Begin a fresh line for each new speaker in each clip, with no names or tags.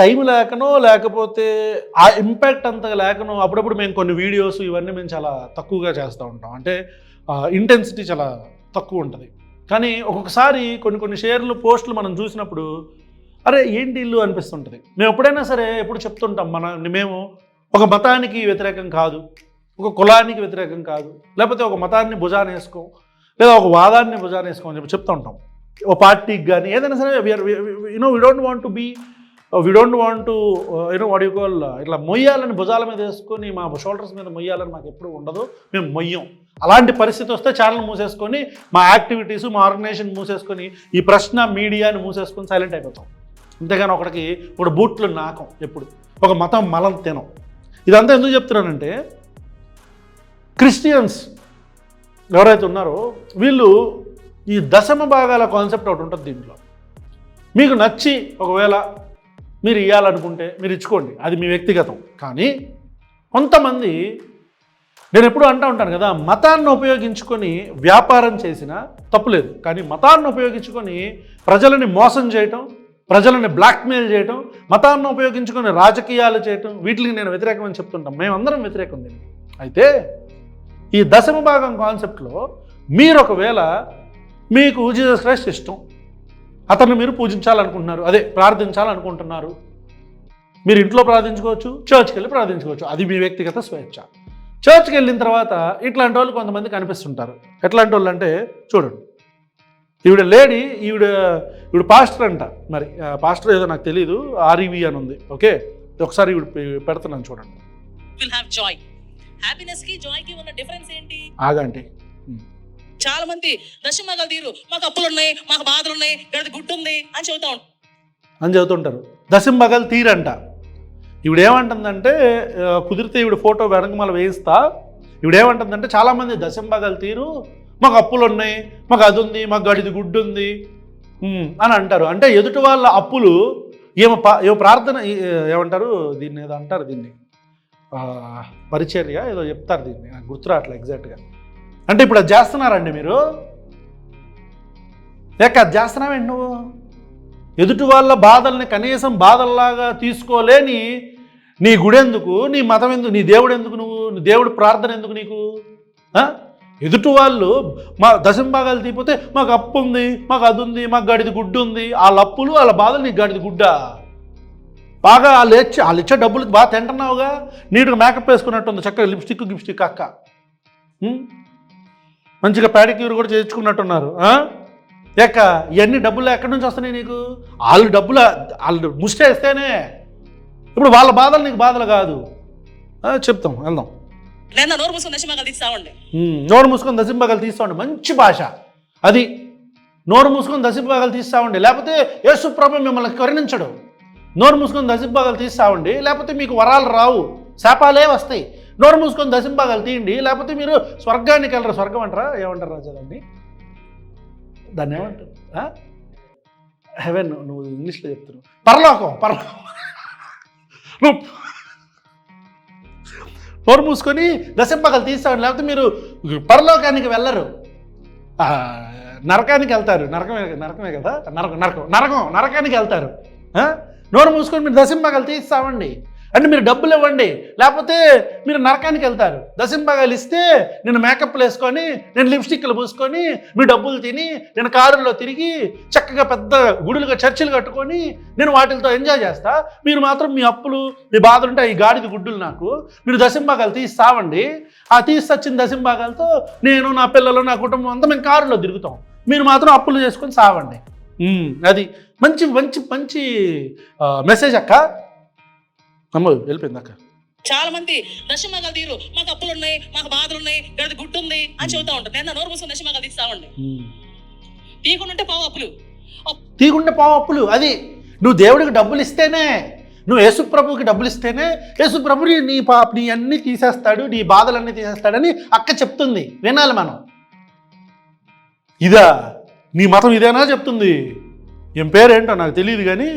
Time లేకనో లేకపోతే ఆ ఇంపాక్ట్ అంతగా లేకనో అప్పుడప్పుడు మేము కొన్ని వీడియోస్ ఇవన్నీ మేము చాలా తక్కువగా చేస్తూ ఉంటాం. అంటే ఇంటెన్సిటీ చాలా తక్కువ ఉంటుంది. కానీ ఒక్కొక్కసారి కొన్ని కొన్ని షేర్లు పోస్టులు మనం చూసినప్పుడు అరే ఏంటి ఇల్లు అనిపిస్తుంటుంది. మేము ఎప్పుడైనా సరే ఎప్పుడు చెప్తుంటాం మన మేము ఒక మతానికి వ్యతిరేకం కాదు ఒక కులానికి వ్యతిరేకం కాదు లేకపోతే ఒక మతాన్ని భుజాన్ని వేసుకో లేదా ఒక వాదాన్ని భుజాన్ని వేసుకో అని చెప్పి చెప్తూ ఉంటాం ఒక పార్టీకి కానీ ఏదైనా సరే you know we don't want to be we don't want to you know what you call ఇట్లా మొయ్యాలని భుజాల మీద వేసుకొని మా షోల్డర్స్ మీద మొయ్యాలని మాకు ఎప్పుడు ఉండదు. మేము మొయ్యం. అలాంటి పరిస్థితి వస్తే ఛానల్ మూసేసుకొని మా యాక్టివిటీస్ మా ఆర్గనైజేషన్ మూసేసుకొని ఈ ప్రశ్న మీడియాని మూసేసుకొని సైలెంట్ అయిపోతాం. అంతేగాని ఒకటికి ఒక బూట్లు నాకం ఎప్పుడు. ఒక మతం మలం తినం. ఇదంతా ఎందుకు చెప్తున్నానంటే క్రిస్టియన్స్ ఎవరైతే ఉన్నారో వీళ్ళు ఈ దశమ భాగాల కాన్సెప్ట్ ఒకటి ఉంటుంది దీంట్లో. మీకు నచ్చి ఒకవేళ మీరు ఇవ్వాలనుకుంటే మీరు ఇచ్చుకోండి. అది మీ వ్యక్తిగతం. కానీ కొంతమంది నేను ఎప్పుడూ అంటూ ఉంటాను కదా మతాన్ని ఉపయోగించుకొని వ్యాపారం చేసినా తప్పులేదు కానీ మతాన్ని ఉపయోగించుకొని ప్రజలని మోసం చేయటం ప్రజలని బ్లాక్మెయిల్ చేయటం మతాన్ని ఉపయోగించుకొని రాజకీయాలు చేయటం వీటికి నేను వ్యతిరేకమని చెప్తుంటాం. మేమందరం వ్యతిరేకం దీనికి. అయితే ఈ దశమ భాగం కాన్సెప్ట్లో మీరు ఒకవేళ మీకు జీసస్ క్రైస్ట్ ఇష్టం అతన్ని మీరు పూజించాలనుకుంటున్నారు. అదే ప్రార్థించాలనుకుంటున్నారు. మీరు ఇంట్లో ప్రార్థించుకోవచ్చు చర్చ్కి వెళ్ళి ప్రార్థించుకోవచ్చు. అది మీ వ్యక్తిగత స్వేచ్ఛ. చర్చ్కి వెళ్ళిన తర్వాత ఇట్లాంటి వాళ్ళు కొంతమంది కనిపిస్తుంటారు. ఎట్లాంటి వాళ్ళు అంటే చూడండి. ఈవిడ లేడీ ఈవిడ ఈవిడ పాస్టర్ అంట. మరి పాస్టర్ ఏదో నాకు తెలియదు ఆర్ఈవి అని ఉంది. ఓకే? ఒకసారి ఈవిడ పెడుతున్నాను చూడండి.
విల్ హ్యావ్ జాయ్ హ్యాపీనెస్కి జాయ్కి ఉన్న డిఫరెన్స్ ఏంటి?
ఆగండి.
చాలా మంది దశమగలు తీరు మాకు అప్పులు ఉన్నాయి మాకు బాధలు ఉన్నాయి గడిది గుడ్డు ఉంది అని చెబుతా ఉంటారు.
అని చెబుతుంటారు. దశంబగల్ తీరంట. ఈవిడ ఏమంటుందంటే కుదిరితే ఈవిడ ఫోటో వెనకమాల వేయిస్తా. ఈవిడ ఏమంటుందంటే చాలామంది దశంబగల్ తీరు మాకు అప్పులు ఉన్నాయి మాకు అది ఉంది మాకు గడిది గుడ్డు ఉంది అని అంటారు. అంటే ఎదుటి వాళ్ళ అప్పులు ఏమో ఏమో ప్రార్థన ఏమంటారు దీన్ని ఏదో అంటారు దీన్ని. పరిచర్య ఏదో చెప్తారు దీన్ని. నాకు గుర్తురావట్లే ఎగ్జాక్ట్గా. అంటే ఇప్పుడు అది చేస్తున్నారండి మీరు? లేక అది చేస్తున్నావేంటి నువ్వు? ఎదుటి వాళ్ళ బాధల్ని కనీసం బాధల్లాగా తీసుకోలేని నీ గుడెందుకు నీ మతం ఎందుకు? నీ దేవుడు ఎందుకు నువ్వు? నీ దేవుడు ప్రార్థన ఎందుకు నీకు? ఎదుటి వాళ్ళు మా దశంభాగాలు తీపోతే మాకు అప్పు ఉంది మాకు అది ఉంది మాకు గడిది గుడ్డు ఉంది. వాళ్ళ అప్పులు వాళ్ళ బాధలు నీకు గడిది గుడ్డ? బాగా వాళ్ళు ఇచ్చే వాళ్ళు ఇచ్చే డబ్బులు బాగా తింటున్నావుగా? నీట్గా మేకప్ వేసుకున్నట్టుంది. చక్కగా లిప్స్టిక్ గిప్స్టిక్ అక్క. మంచిగా ప్యాడిక్యూర్ కూడా చేయించుకున్నట్టున్నారు? లేక ఇవన్నీ డబ్బులు ఎక్కడి నుంచి వస్తున్నాయి నీకు? వాళ్ళు డబ్బులు వాళ్ళు ముష్టేస్తేనే. ఇప్పుడు వాళ్ళ బాధలు నీకు బాధలు కాదు. చెప్తాం వెళ్దాం.
నేను నోరు మూసుకుని దశమగలు తీస్తామండి.
నోరు మూసుకొని దశంభాగాలు తీస్తామండి మంచి భాష. అది నోరు మూసుకొని దశంభాగాలు తీస్తామండి లేకపోతే యేసుప్రభు మిమ్మల్ని కరుణించడు. నోరు మూసుకొని దశంభాగాలు తీస్తామండి లేకపోతే మీకు వరాలు రావు శాపాలే వస్తాయి. నోరు మూసుకొని దశంభాగాలు తీయండి. లేకపోతే మీరు స్వర్గానికి వెళ్ళరు. స్వర్గం అంటారా? ఏమంటారు రాజాదండి దాన్ని ఏమంటారు? హెవెన్ నువ్వు ఇంగ్లీష్లో చెప్తున్నావు. పరలోకం పరలోకం. నువ్వు నోరు మూసుకొని దశంపగలు తీస్తాడు లేకపోతే మీరు పరలోకానికి వెళ్ళరు. నరకానికి వెళ్తారు. నరకమే నరకమే కదా? నరకం నరకం నరకం నరకానికి వెళ్తారు. నోరు మూసుకొని మీరు దశంపగలు తీస్తామండి. అంటే మీరు డబ్బులు ఇవ్వండి. లేకపోతే మీరు నరకానికి వెళ్తారు. దశంభాగాలు ఇస్తే నేను మేకప్లు వేసుకొని నేను లిప్స్టిక్లు పూసుకొని మీ డబ్బులు తిని నేను కారులో తిరిగి చక్కగా పెద్ద గుడులుగా చర్చిలు కట్టుకొని నేను వాటితో ఎంజాయ్ చేస్తా. మీరు మాత్రం మీ అప్పులు మీ బాధలు ఉంటాయి. ఈ గాడిద గుడ్డులు నాకు. మీరు దశంభాగాలు తీస్తావండి ఆ తీసొచ్చిన దశంభాగాలతో నేను నా పిల్లలు నా కుటుంబం అంతా మేము కారులో తిరుగుతాం. మీరు మాత్రం అప్పులు చేసుకొని సావండి. అది మంచి మంచి మంచి మెసేజ్ అక్క. అమ్మ వెళ్ళిపోయింది అక్క.
చాలా మంది దశమగలు తీరు మాకు అప్పులు ఉన్నాయి మాకు బాధలు ఉన్నాయి గడిది గుడ్డు ఉంది అని చెబుతా ఉంటాం నేను నోరు మూసుకుని దశమగలు తీస్తామండి ఉంటే పావు అప్పులు. అప్-
తీగుండే పావు అప్పులు అది. నువ్వు దేవుడికి డబ్బులు ఇస్తేనే నువ్వు యేసుప్రభుకి డబ్బులు ఇస్తేనే యేసుప్రభు నీ- నీ పా నీ అన్నీ తీసేస్తాడు నీ బాధలన్నీ తీసేస్తాడని అక్క చెప్తుంది. వినాలి మనం. ఇదా నీ మతం ఇదేనా చెప్తుంది. ఏం పేరేంటో నాకు తెలియదు కానీ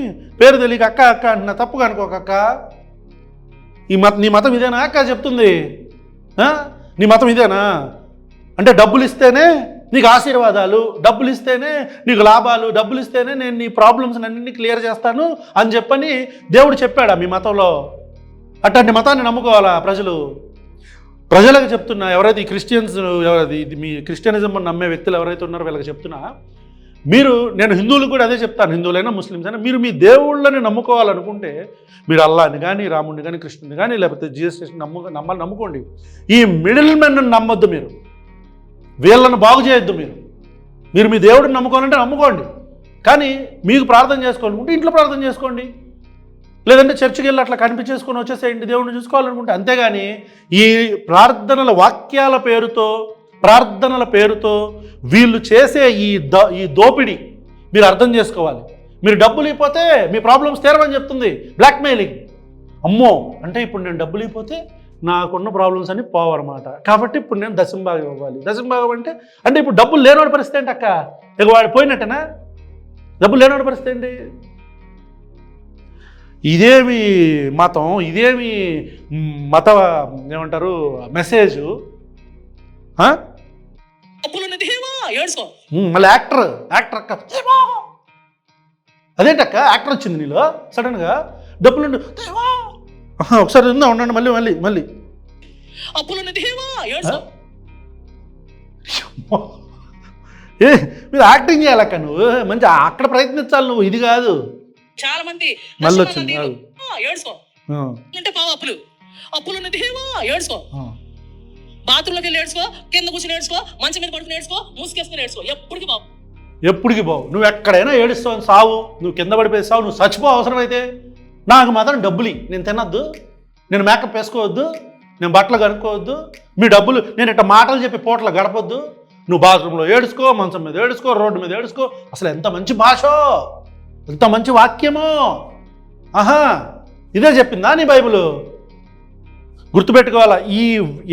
పేరు తెలియక అక్క అక్క అంటున్నా తప్పుగా అనుకోక అక్క. ఈ మత నీ మతం ఇదేనా? అక్క చెప్తుంది. నీ మతం ఇదేనా? అంటే డబ్బులు ఇస్తేనే నీకు ఆశీర్వాదాలు డబ్బులు ఇస్తేనే నీకు లాభాలు డబ్బులు ఇస్తేనే నేను నీ ప్రాబ్లమ్స్ అన్నింటినీ క్లియర్ చేస్తాను అని చెప్పని దేవుడు చెప్పాడా మీ మతంలో? అట్లాంటి మతాన్ని నమ్ముకోవాలా ప్రజలు? ప్రజలకు చెప్తున్నా ఎవరైతే ఈ క్రిస్టియన్స్ ఎవరైతే మీ క్రిస్టియనిజం నమ్మే వ్యక్తులు ఎవరైతే ఉన్నారో వీళ్ళకి చెప్తున్నా మీరు నేను హిందువులు కూడా అదే చెప్తాను హిందువులైనా ముస్లిమ్స్ అయినా మీరు మీ దేవుళ్ళని నమ్ముకోవాలనుకుంటే మీరు అల్లాని కానీ రాముడిని కానీ కృష్ణుని కానీ లేకపోతే జీసస్ నమ్ము నమ్మాలి నమ్ముకోండి. ఈ మిడిల్ మెన్ నమ్మొద్దు మీరు. వీళ్ళని బాగు చేయొద్దు మీరు. మీరు మీ దేవుడిని నమ్ముకోవాలంటే నమ్ముకోండి. కానీ మీకు ప్రార్థన చేసుకోవాలనుకుంటే ఇంట్లో ప్రార్థన చేసుకోండి. లేదంటే చర్చికి వెళ్ళి అట్లా కనిపించేసుకొని వచ్చేసేయండి దేవుడిని చూసుకోవాలనుకుంటే. అంతేగాని ఈ ప్రార్థనల వాక్యాల పేరుతో ప్రార్థనల పేరుతో వీళ్ళు చేసే ఈ ద ఈ దోపిడీ మీరు అర్థం చేసుకోవాలి. మీరు డబ్బులు ఇవ్వకపోతే మీ ప్రాబ్లమ్స్ తీరమని చెప్తుంది బ్లాక్మెయిలింగ్. అమ్మో! అంటే ఇప్పుడు నేను డబ్బులు ఇవ్వకపోతే నాకున్న ప్రాబ్లమ్స్ అన్ని పోవన్నమాట కాబట్టి ఇప్పుడు నేను దశంభాగం ఇవ్వాలి దశంభాగం అంటే అంటే ఇప్పుడు డబ్బులు లేనివాడి పరిస్థితి ఏంటి అక్క? ఇక వాడు పోయినట్టేనా? డబ్బులు లేనివాడి పరిస్థితి ఏంటి? ఇదేమి మతం ఇదేమి మత ఏమంటారు మెసేజు ఆ?
అప్పులున్న దేవా ఏడ్చుకో
మళ్ళీ యాక్టర్ యాక్టర్ అక్క. దేవా అదేంటక్క యాక్టర్ వచ్చింది నీలో? సడన్గా డబ్బులు ఒకసారి ఉందా ఉండండి మళ్ళీ మళ్ళీ మళ్ళీ.
అప్పులున్న దేవా ఏడ్చుకో
ఏ మీరు యాక్టింగ్ చేయాలక్క నువ్వు? మంచి అక్కడ ప్రయత్నించాలి నువ్వు ఇది కాదు.
చాలా మంది
మళ్ళీ వచ్చింది,
ఏడ్చుకో అంటే పావు అప్పులు అప్పులున్న దేవా ఏడ్చుకో
ఆ.
బాత్రూంలోకి వెళ్ళి ఏడ్చుకో కింద కూర్చొని ఏడ్చుకో మంచి మీద పడుకుని ఏడ్చుకో మూసుకేసుకుని ఏడ్చుకో. ఎప్పటికీ బావు.
ఎప్పటికి బావు? నువ్వు ఎక్కడైనా ఏడుస్తావు సావు. నువ్వు కింద పడిపోయి సావు. నువ్వు చచ్చిపో అవసరమైతే. నాకు మాత్రం డబ్బులు నేను తినొద్దు. నేను మేకప్ వేసుకోవద్దు. నేను బట్టలు కనుక్కోవద్దు. మీ డబ్బులు నేను ఇట్ట మాటలు చెప్పి పూటలు గడపొద్దు. నువ్వు బాత్రూంలో ఏడుసుకో మంచం మీద ఏడుచుకో రోడ్డు మీద ఏడుసుకో అసలు ఎంత మంచి భాషో? ఎంత మంచి వాక్యమో? ఆహా! ఇదే చెప్పిందా నీ బైబిల్? గుర్తుపెట్టుకోవాలా ఈ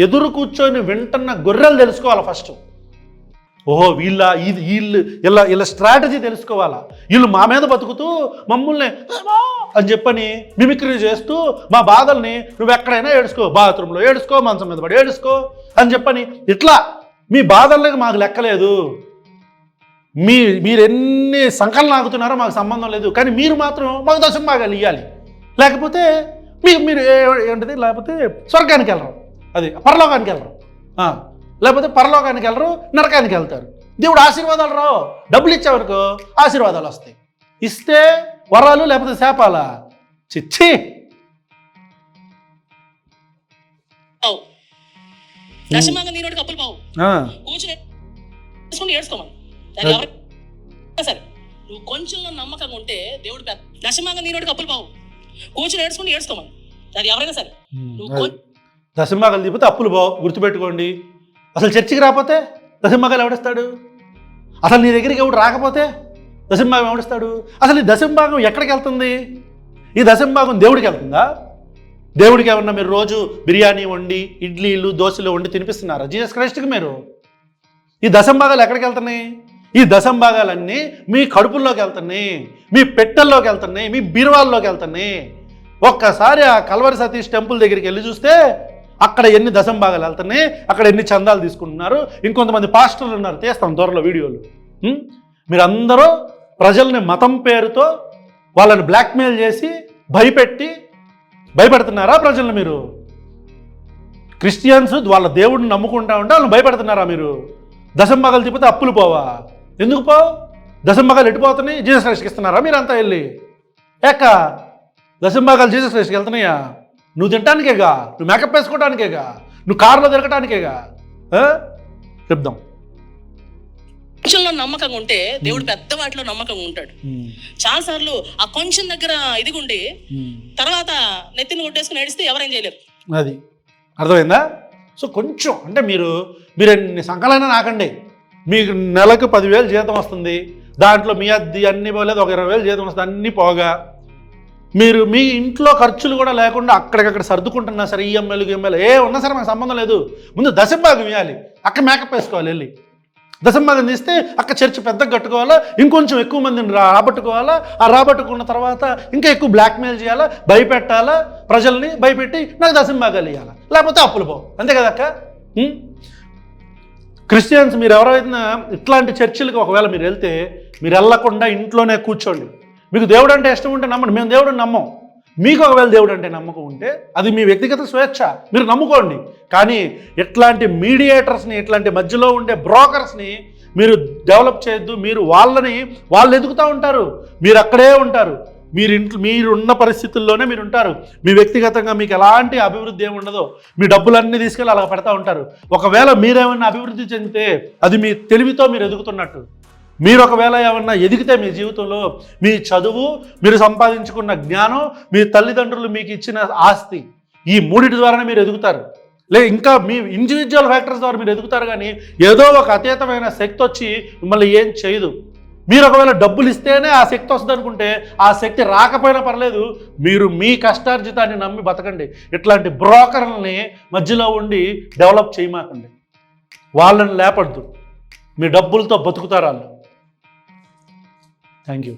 ఎదురు కూర్చొని వింటున్న గొర్రెలు తెలుసుకోవాలా ఫస్ట్. ఓహో వీళ్ళ ఇది వీళ్ళు ఇలా ఇలా స్ట్రాటజీ తెలుసుకోవాలా? వీళ్ళు మా మీద బతుకుతూ మమ్మల్ని అని చెప్పని మిమిక్రీ చేస్తూ మా బాధల్ని నువ్వు ఎక్కడైనా ఏడుసుకో బాత్రూంలో ఏడుసుకో మంచం మీద పడి ఏడుసుకో అని చెప్పని ఇట్లా మీ బాధల్లోకి మాకు లెక్కలేదు. మీ మీరు ఎన్ని సంకలనాగుతున్నారో మాకు సంబంధం లేదు. కానీ మీరు మాత్రం మాకు దశం బాగా ఇవ్వాలి లేకపోతే మీకు మీరు ఏంటిది? లేకపోతే స్వర్గానికి వెళ్ళరు. అది పరలోకానికి వెళ్ళరు. ఆ, లేకపోతే పరలోకానికి వెళ్ళరు నరకానికి వెళ్తారు. దేవుడు ఆశీర్వాదాలు రావు. డబ్బులు ఇచ్చేవరకు ఆశీర్వాదాలు వస్తాయి. ఇస్తే వరాలు లేకపోతే శాపాలా? చిచ్చి.
దశమాగం కూర్చుని ఏడ్చుకోమని. అది ఎవరైనా సరే. నువ్వు కొంచెంలో నమ్మకంగా ఉంటే దేవుడు దశమాగం నీరోడికి అప్పులు పావు. కూర్చుని ఏడ్చుకుని ఏడ్చుకోమని. అది ఎవరైనా సరే. నువ్వు
దశంభాగాలు తిప్పితే అప్పులు బావు గుర్తుపెట్టుకోండి. అసలు చర్చికి రాకపోతే దశంభాగాలు ఎవడిస్తాడు? అసలు నీ దగ్గరికి ఎవడు రాకపోతే దశంభాగం ఎవడిస్తాడు? అసలు ఈ దశంభాగం ఎక్కడికి వెళ్తుంది? ఈ దశంభాగం దేవుడికి వెళ్తుందా? దేవుడికి ఏమన్నా మీరు రోజు బిర్యానీ వండి ఇడ్లీలు దోశలు వండి తినిపిస్తున్నారా? జీసస్ క్రైస్ట్కి మీరు? ఈ దశంభాగాలు ఎక్కడికి వెళ్తున్నాయి? ఈ దశంభాగాలన్నీ మీ కడుపుల్లోకి వెళ్తున్నాయి మీ పెట్టెల్లోకి వెళ్తున్నాయి మీ బీరువాల్లోకి వెళ్తున్నాయి. ఒక్కసారి ఆ కల్వరి సతీష్ టెంపుల్ దగ్గరికి వెళ్ళి చూస్తే అక్కడ ఎన్ని దశంభాగాలు వెళ్తున్నాయి అక్కడ ఎన్ని చందాలు తీసుకుంటున్నారు ఇంకొంతమంది పాస్టర్లు ఉన్నారు. తీస్తాం త్వరలో వీడియోలు. మీరందరూ ప్రజల్ని మతం పేరుతో వాళ్ళని బ్లాక్మెయిల్ చేసి భయపెట్టి భయపెడుతున్నారా ప్రజల్ని మీరు? క్రిస్టియన్స్ వాళ్ళ దేవుడిని నమ్ముకుంటా ఉంటే వాళ్ళని భయపెడుతున్నారా మీరు? దశంభాగాలు తిప్పితే అప్పులు పోవా? ఎందుకు పోవు? దశంభాగాలు ఎట్టిపోతున్నాయి జీసస్ క్రైస్ట్కి ఇస్తున్నారా? మీరంతా వెళ్ళి. ఏక దశంభాగాలు జీసస్ క్రైస్ట్కి వెళ్తున్నాయా? నువ్వు తినటానికేగా నువ్వు మేకప్ వేసుకోవడానికేగా నువ్వు కారులో తిరగటానికేగా? చెప్దాం.
కొంచెంలో నమ్మకంగా ఉంటే దేవుడు పెద్ద వాటిలో నమ్మకంగా ఉంటాడు. చాలా సార్లు ఆ కొంచెం దగ్గర ఇదిగుండి తర్వాత నెత్తిని కొట్టేసుకుని ఏడిస్తే ఎవరేం చేయలేరు.
అది. అర్థమైందా? సో కొంచెం అంటే మీరు మీరు ఎన్ని సంకలైనా నాకండి మీకు నెలకు పదివేలు జీతం వస్తుంది. దాంట్లో మీ అద్దె అన్ని పోలేదు ఒక ఇరవై వేలు జీతం వస్తుంది అన్నీ పోగా. మీరు మీ ఇంట్లో ఖర్చులు కూడా లేకుండా అక్కడికక్కడ సర్దుకుంటున్నా సరే ఈఎంఐలు ఈఎంఐలు ఏ ఉన్నా సరే మాకు సంబంధం లేదు. ముందు దశభాగం ఇవ్వాలి అక్కడ మేకప్ వేసుకోవాలి వెళ్ళి. దశంభాగం తీస్తే అక్క చర్చ్ పెద్దగా కట్టుకోవాలా ఇంకొంచెం ఎక్కువ మందిని రా- రాబట్టుకోవాలా ఆ రాబట్టుకున్న తర్వాత ఇంకా ఎక్కువ బ్లాక్మెయిల్ చేయాలా భయపెట్టాలా ప్రజల్ని భయపెట్టి నాకు దశంభాగాలు ఇవ్వాలా లేకపోతే అప్పులు పో అంతే కదా అక్క? క్రిస్టియన్స్ మీరు ఎవరైనా ఇట్లాంటి చర్చిలకు ఒకవేళ మీరు వెళ్తే మీరు వెళ్ళకుండా ఇంట్లోనే కూర్చోండి. మీకు దేవుడు అంటే ఇష్టం ఉంటే నమ్మండి. మేము దేవుడు నమ్మం. మీకు ఒకవేళ దేవుడు అంటే నమ్మకం ఉంటే అది మీ వ్యక్తిగత స్వేచ్ఛ. మీరు నమ్ముకోండి. కానీ ఇట్లాంటి మీడియేటర్స్ని ఇట్లాంటి మధ్యలో ఉండే బ్రోకర్స్ని మీరు డెవలప్ చేయొద్దు. మీరు వాళ్ళని వాళ్ళు ఎదుగుతూ ఉంటారు. మీరు అక్కడే ఉంటారు. మీరింట్లో మీరున్న మీరు ఉన్న పరిస్థితుల్లోనే మీరు ఉంటారు మీ వ్యక్తిగతంగా మీకు ఎలాంటి అభివృద్ధి ఏమి మీ డబ్బులన్నీ తీసుకెళ్ళి అలా పెడతా ఉంటారు. ఒకవేళ మీరేమన్నా అభివృద్ధి చెందితే అది మీ తెలివితో మీరు ఎదుగుతున్నట్టు. మీరు ఒకవేళ ఏమన్నా ఎదిగితే మీ జీవితంలో మీ చదువు మీరు సంపాదించుకున్న జ్ఞానం మీ తల్లిదండ్రులు మీకు ఇచ్చిన ఆస్తి ఈ మూడిటి ద్వారానే మీరు ఎదుగుతారు. లే ఇంకా మీ ఇండివిజువల్ ఫ్యాక్టర్స్ ద్వారా మీరు ఎదుగుతారు కానీ ఏదో ఒక అతీతమైన శక్తి వచ్చి మిమ్మల్ని ఏం చేయదు. మీరు ఒకవేళ డబ్బులు ఇస్తేనే ఆ శక్తి వస్తుంది అనుకుంటే ఆ శక్తి రాకపోయినా పర్లేదు మీరు మీ కష్టార్జితాన్ని నమ్మి బతకండి. ఇట్లాంటి బ్రోకర్లని మధ్యలో ఉండి డెవలప్ చేయమాకండి. వాళ్ళని లేపద్దు. మీ డబ్బులతో బతుకుతారు వాళ్ళు. Thank you.